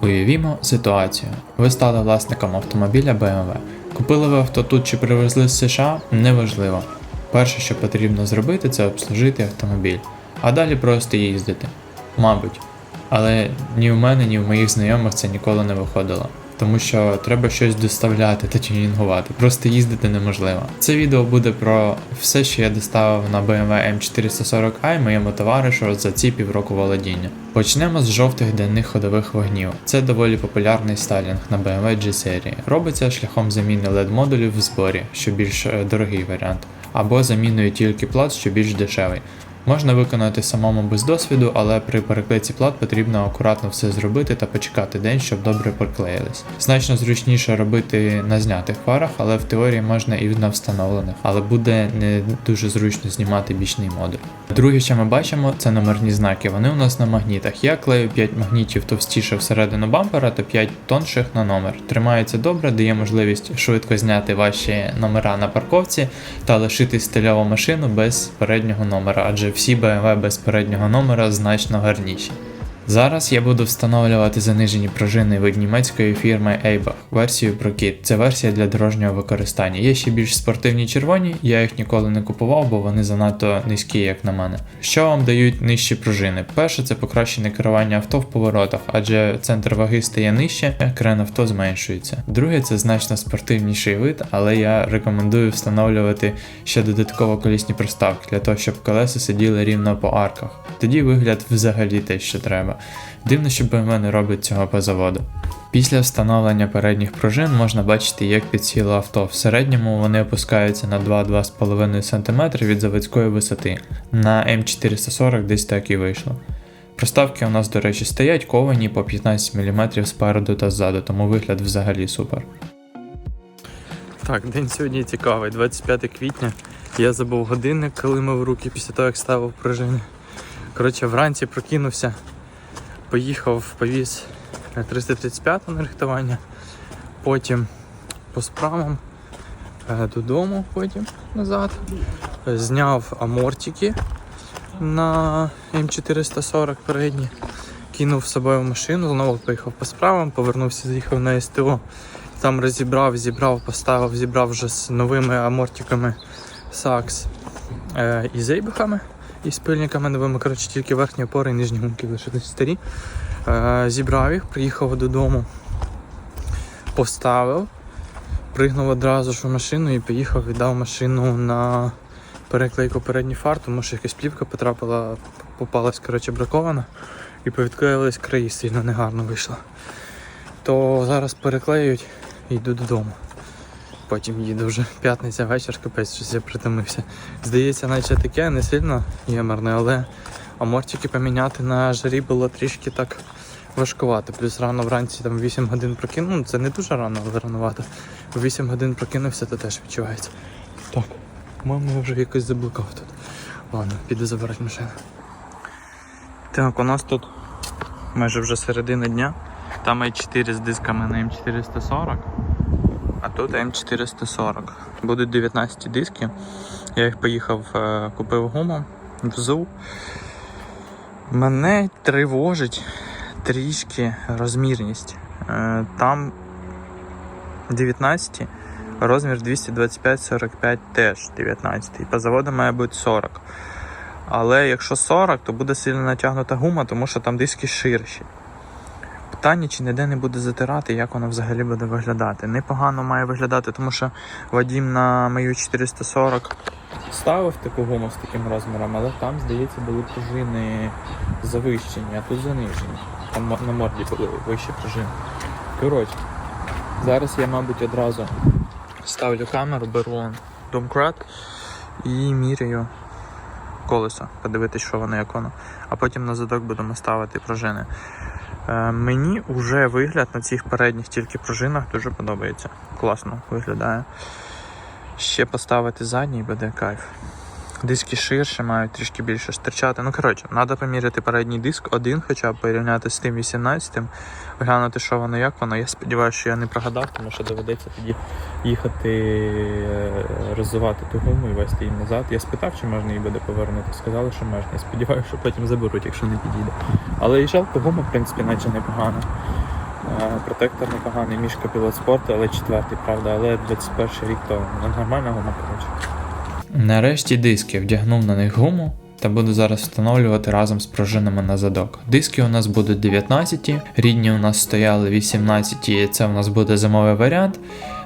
Уявімо ситуацію. Ви стали власником автомобіля BMW. Купили ви авто тут чи привезли з США неважливо. Перше, що потрібно зробити, це обслужити автомобіль, а далі просто їздити. Мабуть. Але ні в мене, ні в моїх знайомих це ніколи не виходило. Тому що треба щось доставляти та тюнінгувати, просто їздити неможливо. Це відео буде про все, що я доставив на BMW M440i моєму товаришу за ці півроку володіння. Почнемо з жовтих денних ходових вогнів. Це доволі популярний стайлінг на BMW G серії. Робиться шляхом заміни LED модулів в зборі, що більш е, дорогий варіант, або заміною тільки плат, що більш дешевий. Можна виконати самому без досвіду, але при переклейці плат потрібно акуратно все зробити та почекати день, щоб добре приклеїлись. Значно зручніше робити на знятих парах, але в теорії можна і на встановлених, але буде не дуже зручно знімати бічний модуль. Друге, що ми бачимо, це номерні знаки. Вони у нас на магнітах. Я клею 5 магнітів товстіше всередину бампера та 5 тонших на номер. Тримається добре, дає можливість швидко зняти ваші номера на парковці та лишити стильову машину без переднього номера, адже всі BMW без переднього номера значно гарніші. Зараз я буду встановлювати занижені пружини від німецької фірми Eibach, версію ProKit. Це версія для дорожнього використання. Є ще більш спортивні червоні, я їх ніколи не купував, бо вони занадто низькі, як на мене. Що вам дають нижчі пружини? Перше, це покращене керування авто в поворотах, адже центр ваги стає нижче, крен авто зменшується. Друге, це значно спортивніший вид, але я рекомендую встановлювати ще додатково колісні проставки для того, щоб колеса сиділи рівно по арках. Тоді вигляд взагалі те, що треба. Дивно, що BMW не робить цього по заводу. Після встановлення передніх пружин можна бачити, як підсіло авто. В середньому вони опускаються на 2-2,5 см від заводської висоти. На М440 десь так і вийшло. Проставки у нас, до речі, стоять ковані по 15 мм спереду та ззаду, тому вигляд взагалі супер. Так, день сьогодні цікавий, 25 квітня. Я забув годинник, коли мив руки після того, як ставив пружини. Коротше, вранці прокинувся, поїхав, повіз 335 на рихтування, потім по справам е, додому, потім назад. Е, Зняв амортики на М440 передні, кинув з собою машину, знову поїхав по справам, повернувся, заїхав на СТО. Там розібрав, зібрав, поставив, зібрав вже з новими амортиками сакс е, і зейбихами і з пильниками новими. Коротше, тільки верхні опори і нижні гумки лишились старі. Е, зібрав їх, приїхав додому, поставив, пригнув одразу ж в машину і поїхав, віддав машину на переклейку передній фар, тому що якась плівка потрапила, попалась коротше, бракована і повідклеїлись краї, сильно негарно вийшло. То зараз переклеюють і йду додому. Потім їду вже п'ятниця вечір, капець, щось я притомився. Здається, наче таке не сильно ємерне, але амортики поміняти на жарі було трішки так важкувато. Плюс рано вранці там 8 годин прокинув. Ну, це не дуже рано, але ранувато. 8 годин прокинувся, то теж відчувається. Так, мама я вже якось заблукав тут. Ладно, піду забирати машину. Так, у нас тут майже вже середина дня. Там i4 з дисками на М440. А тут М440. Будуть 19 диски. Я їх поїхав, е, купив гуму, взув. Мене тривожить трішки розмірність. Е, Там 19, розмір 225-45 теж 19. І по заводу має бути 40. Але якщо 40, то буде сильно натягнута гума, тому що там диски ширші. Питання, чи ніде не буде затирати, як воно взагалі буде виглядати. Непогано має виглядати, тому що Вадім на мою 440 ставив таку гуму з таким розміром, але там, здається, були пружини завищені, а тут занижені. Там на морді були вищі пружини. Коротше, зараз я, мабуть, одразу ставлю камеру, беру домкрат і міряю колесо, подивитись, що воно, як воно. А потім на задок будемо ставити пружини. Е, Мені вже вигляд на цих передніх тільки пружинах дуже подобається. Класно виглядає. Ще поставити задній буде кайф. Диски ширше, мають трішки більше стирчати. Ну, коротше, треба поміряти передній диск один, хоча б порівняти з тим 18-м, глянути, що воно, як воно. Я сподіваюся, що я не прогадав, тому що доведеться тоді їхати е, розвивати ту гуму і вести її назад. Я спитав, чи можна її буде повернути. Сказали, що можна. Я сподіваюся, що потім заберуть, якщо не підійде. Але і жалко, гума, в принципі, наче непогана. Е, Протектор непоганий, мішка пілот спорту, але четвертий, правда, але 21 рік то нормальна гума, коротше. Нарешті диски вдягнув на них гуму та буду зараз встановлювати разом з пружинами на задок. Диски у нас будуть 19, рідні у нас стояли 18, і це у нас буде зимовий варіант.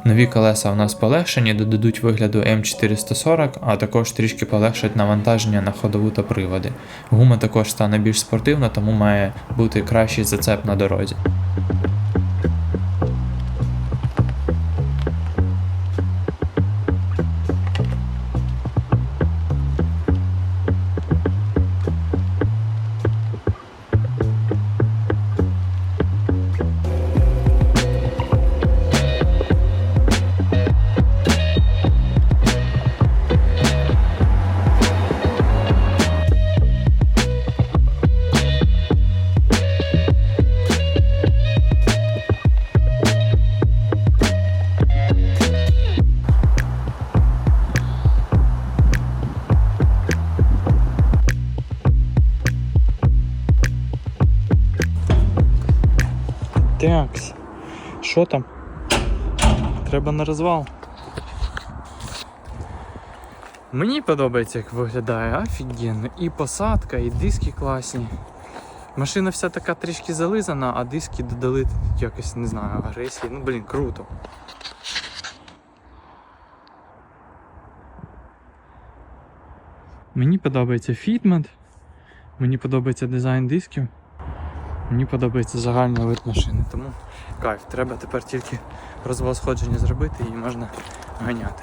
Нові колеса у нас полегшені, додадуть вигляду М440, а також трішки полегшать навантаження на ходову та приводи. Гума також стане більш спортивна, тому має бути кращий зацеп на дорозі. Такс. Що там? Треба на розвал. Мені подобається, як виглядає, офігенно. І посадка, і диски класні. Машина вся така трішки зализана, а диски додали якось, не знаю, агресії. Ну, блін, круто. Мені подобається фітмент, мені подобається дизайн дисків. Мені подобається загальний вид машини, тому кайф. Треба тепер тільки розвал сходження зробити і можна ганяти.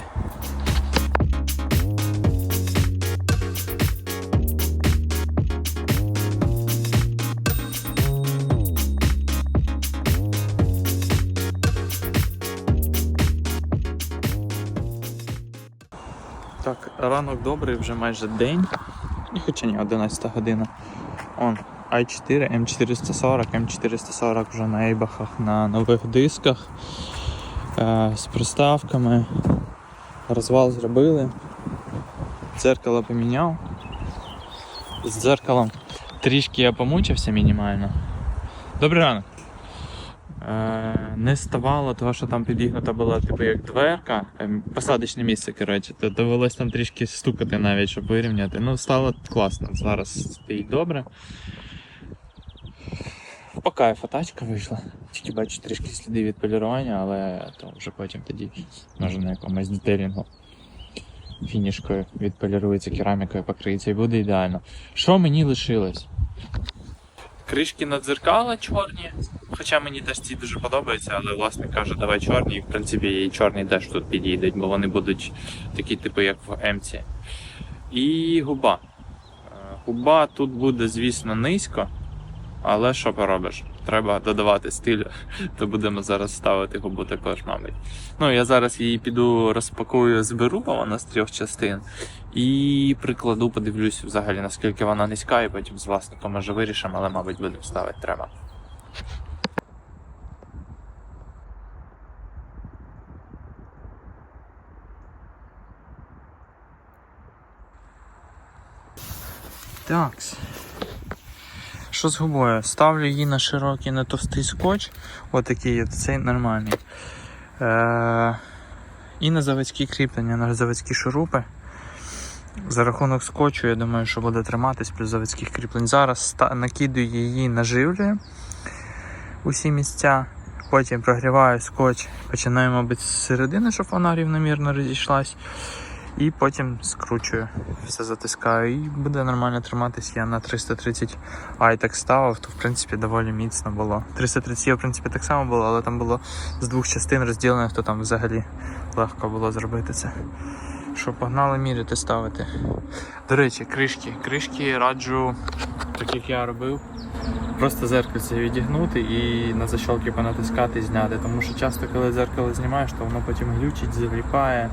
Так, ранок добрий, вже майже день. І хоча ні, 11 година. Он i4, M440, M440 вже на ейбахах на нових дисках е, з приставками. Розвал зробили. Дзеркало поміняв. З дзеркалом трішки я помучився мінімально. Добрий ранок. Е, не ставало, того що там підігнута була типу як дверка, ем, посадочне місце, коротше, то довелось там трішки стукати навіть, щоб вирівняти. Ну, стало класно. Зараз стоїть добре. По кайфу тачка вийшла. Тільки бачу трішки сліди від полірування, але то вже потім тоді може на якомусь детелінгу фінішкою відполірується керамікою, покриється і буде ідеально. Що мені лишилось? Кришки на дзеркала чорні, хоча мені теж ці дуже подобаються, але власник каже, давай чорні, і в принципі і чорні теж тут підійдуть, бо вони будуть такі, типу, як в М-ці. І губа. Е, Губа тут буде, звісно, низько, але що поробиш? Треба додавати стилю, то будемо зараз ставити губу також, мабуть. Ну, я зараз її піду розпакую, зберу, бо вона з трьох частин. І прикладу, подивлюсь взагалі, наскільки вона низька, і потім з власником може вирішимо, але, мабуть, будемо ставити треба. Такс. Що з губою? Ставлю її на широкий, на товстий скотч. Отакий, от, цей нормальний. Е- і на заводські кріплення, на заводські шурупи. За рахунок скотчу, я думаю, що буде триматись плюс заводських кріплень. Зараз накидую її, наживлюю усі місця. Потім прогріваю скотч, починаю, мабуть, з середини, щоб вона рівномірно розійшлась. І потім скручую, все затискаю і буде нормально триматись. Я на 330 ай так ставив, то в принципі доволі міцно було. 330 в принципі так само було, але там було з двох частин розділених, то там взагалі легко було зробити це. Що, погнали міряти ставити. До речі, кришки. Кришки раджу, так як я робив. Просто зеркальце відігнути і на защолки понатискати зняти. Тому що часто, коли зеркало знімаєш, то воно потім глючить, заліпає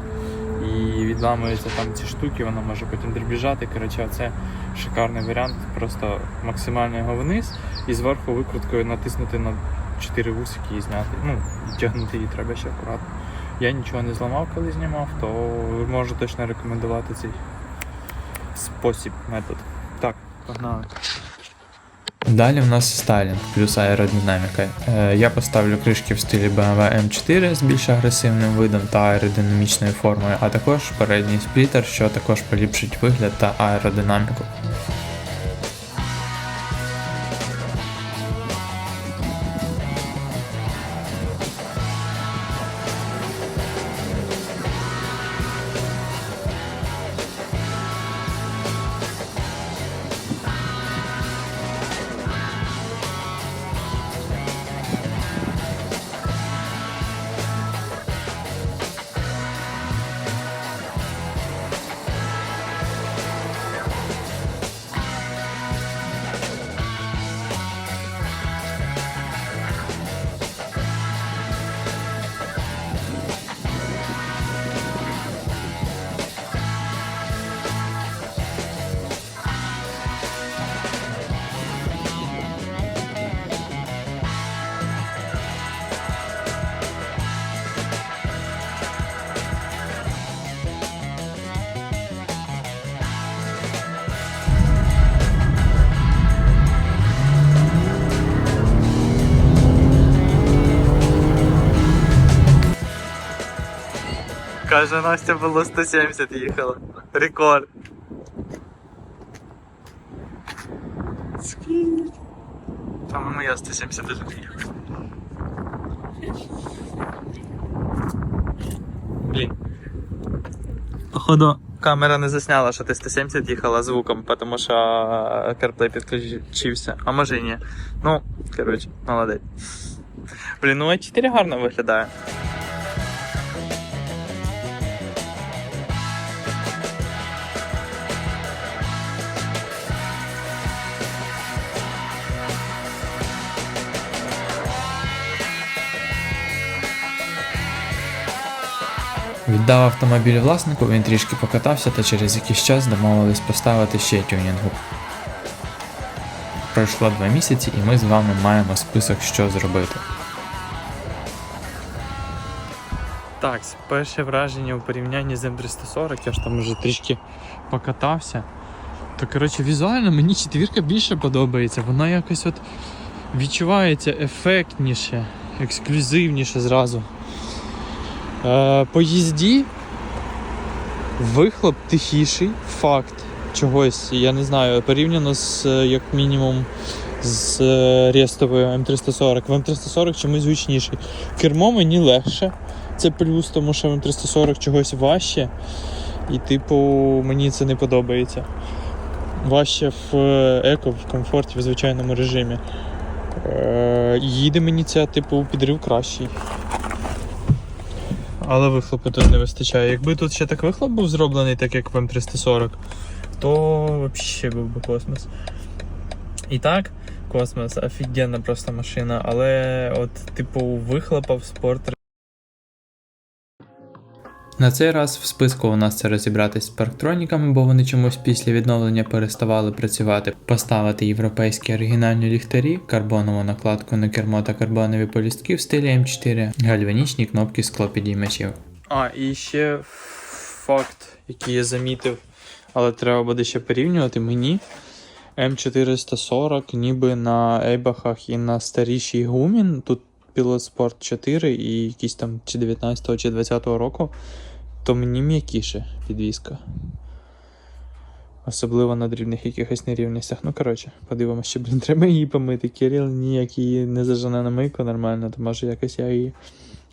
і відламуються там ці штуки, воно може потім дрібіжати. Коротше, це шикарний варіант. Просто максимально його вниз і зверху викруткою натиснути на 4 вусики і зняти. Ну, і тягнути її треба ще акуратно. Я нічого не зламав, коли знімав, то можу точно рекомендувати цей спосіб, метод. Так, погнали. Далі в нас стайлінг плюс аеродинаміка. Е, Я поставлю кришки в стилі BMW M4 з більш агресивним видом та аеродинамічною формою, а також передній сплітер, що також поліпшить вигляд та аеродинаміку. Каже, Настя було 170 їхала. Рекорд. Скільки? Там моя 170 даже не. Блін. Походу, камера не засняла, що ти 170 їхала звуком, тому що CarPlay підключився. А може і ні. Ну, коротше, молодець. Блін, ну А4 гарно виглядає. Віддав автомобіль власнику, він трішки покатався та через якийсь час домовились поставити ще тюнінгу. Пройшло два місяці і ми з вами маємо список, що зробити. Так, перше враження у порівнянні з М340, я ж там уже трішки покатався. То коротше, візуально мені четвірка більше подобається. Вона якось от відчувається ефектніше, ексклюзивніше зразу. Е, по їзді вихлоп тихіший, факт чогось, я не знаю, порівняно з е, як мінімум з е, рестовою М340. В М340 чомусь гучніший. Кермо мені легше. Це плюс, тому що в М340 чогось важче. І, типу, мені це не подобається. Важче в еко, в комфорті, в звичайному режимі. Їде мені ця, типу, підрив кращий. Але вихлопу тут не вистачає. Якби тут ще так вихлоп був зроблений, так як в М340, то взагалі був би космос. І так, космос, офігенна просто машина, але от, типу, вихлопа в спорт На цей раз в списку у нас це розібратись з парктроніками, бо вони чомусь після відновлення переставали працювати, поставити європейські оригінальні ліхтарі, карбонову накладку на кермо та карбонові полістки в стилі М4, гальванічні кнопки склопідіймачів. А, і ще факт, який я замітив, але треба буде ще порівнювати мені. М440 ніби на ейбахах і на старішій гумі. Тут Pilot Sport 4 і якийсь там чи 19 чи 20 року, то мені м'якіше підвізка. Особливо на дрібних якихось нерівностях. Ну, коротше, подивимося, ще, блін, треба її помити. Кирил ніяк її не зажене на мийку нормально, то може якось я її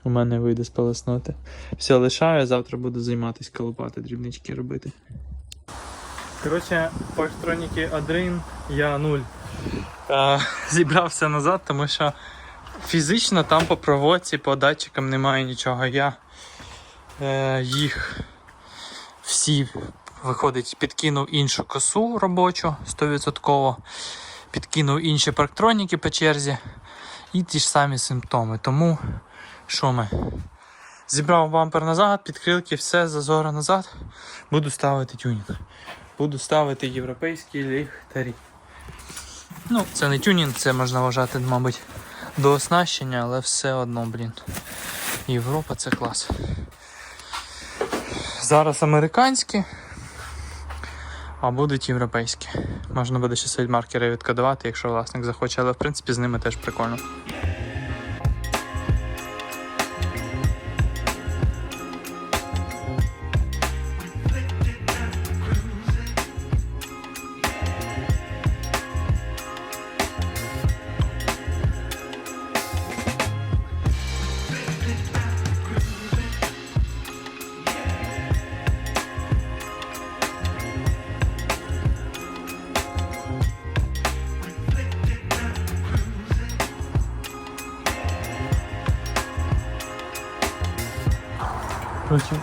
у мене вийде сполоснути. Все, лишаю, завтра буду займатися колупати, дрібнички робити. Коротше, по електроніки Адрин я нуль. Е, зібрався назад, тому що фізично там по проводці, по датчикам немає нічого. Я їх всі, виходить, підкинув іншу косу робочу 100%, підкинув інші парктроніки по черзі і ті ж самі симптоми. Тому що ми? Зібрав бампер назад, підкрилки, все, зазори назад. Буду ставити тюнінг. Буду ставити європейські ліхтарі. Ну, це не тюнінг, це можна вважати, мабуть, до оснащення, але все одно, блін. Європа це клас. Зараз американські, а будуть європейські. Можна буде ще свої маркери відкодувати, якщо власник захоче, але в принципі з ними теж прикольно.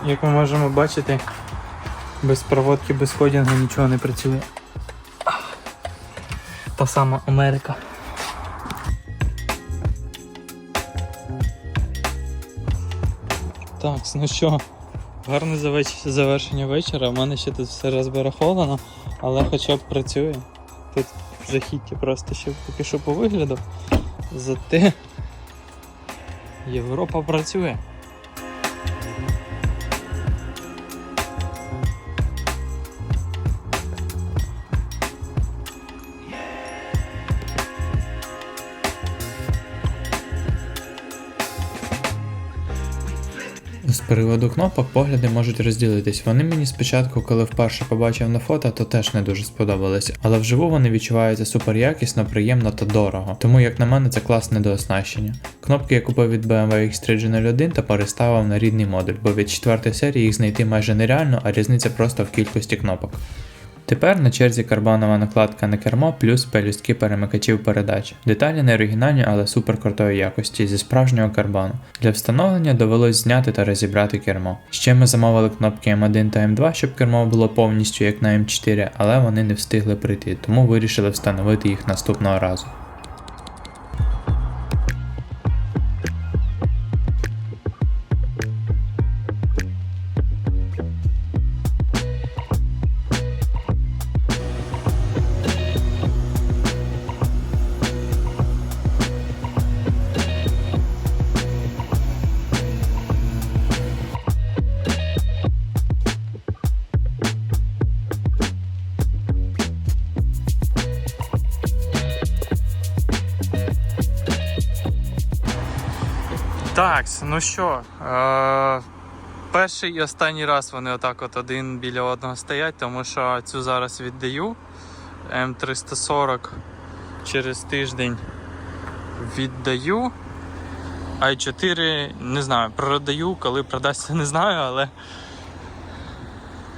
Як ми можемо бачити, без проводки, без ходінга нічого не працює. Та сама Америка. Так, ну що, гарне завершення вечора. У мене ще тут все розбараховано, але хоча б працює. Тут жахіття просто ще поки що по вигляду. Зате Європа працює. Приводу кнопок погляди можуть розділитись. Вони мені спочатку, коли вперше побачив на фото, то теж не дуже сподобались, але вживу вони відчуваються супер якісно, приємно та дорого. Тому, як на мене, це класне дооснащення. Кнопки я купив від BMW X3 G01 та переставив на рідний модуль, бо від 4 серії їх знайти майже нереально, а різниця просто в кількості кнопок. Тепер на черзі карбонова накладка на кермо плюс пелюстки перемикачів передач. Деталі не оригінальні, але супер крутої якості зі справжнього карбону. Для встановлення довелось зняти та розібрати кермо. Ще ми замовили кнопки M1 та M2, щоб кермо було повністю як на M4, але вони не встигли прийти, тому вирішили встановити їх наступного разу. Так, ну що, е- перший і останній раз вони отак от один біля одного стоять, тому що цю зараз віддаю. М340 через тиждень віддаю. i4 не знаю, продаю, коли продасться, не знаю, але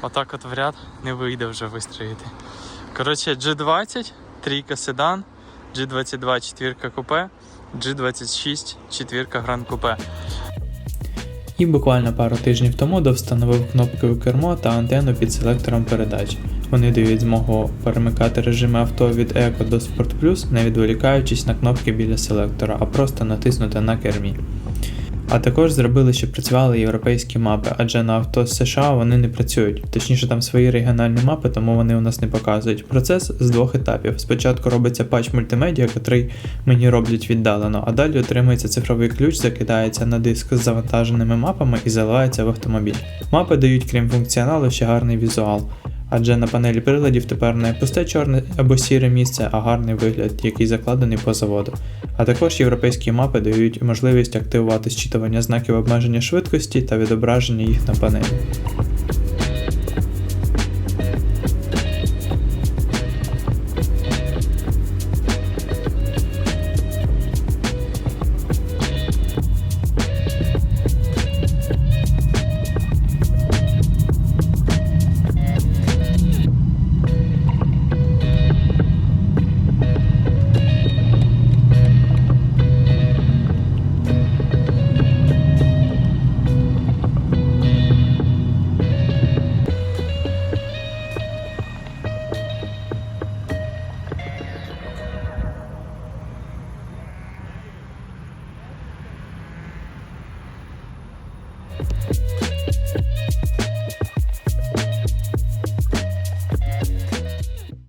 отак от в ряд не вийде вже вистроїти. Коротше, G20, трійка седан, G22 четвірка купе, G26 четвірка гран купе. І буквально пару тижнів тому довстановив кнопки у кермо та антенну під селектором передач. Вони дають змогу перемикати режими авто від Eco до Sport Plus, не відволікаючись на кнопки біля селектора, а просто натиснути на кермі. А також зробили, щоб працювали європейські мапи, адже на авто з США вони не працюють. Точніше, там свої регіональні мапи, тому вони у нас не показують. Процес з двох етапів. Спочатку робиться патч мультимедіа, котрий мені роблять віддалено, а далі отримується цифровий ключ, закидається на диск з завантаженими мапами і заливається в автомобіль. Мапи дають, крім функціоналу, ще гарний візуал. Адже на панелі приладів тепер не пусте чорне або сіре місце, а гарний вигляд, який закладений по заводу. А також європейські мапи дають можливість активувати зчитування знаків обмеження швидкості та відображення їх на панелі.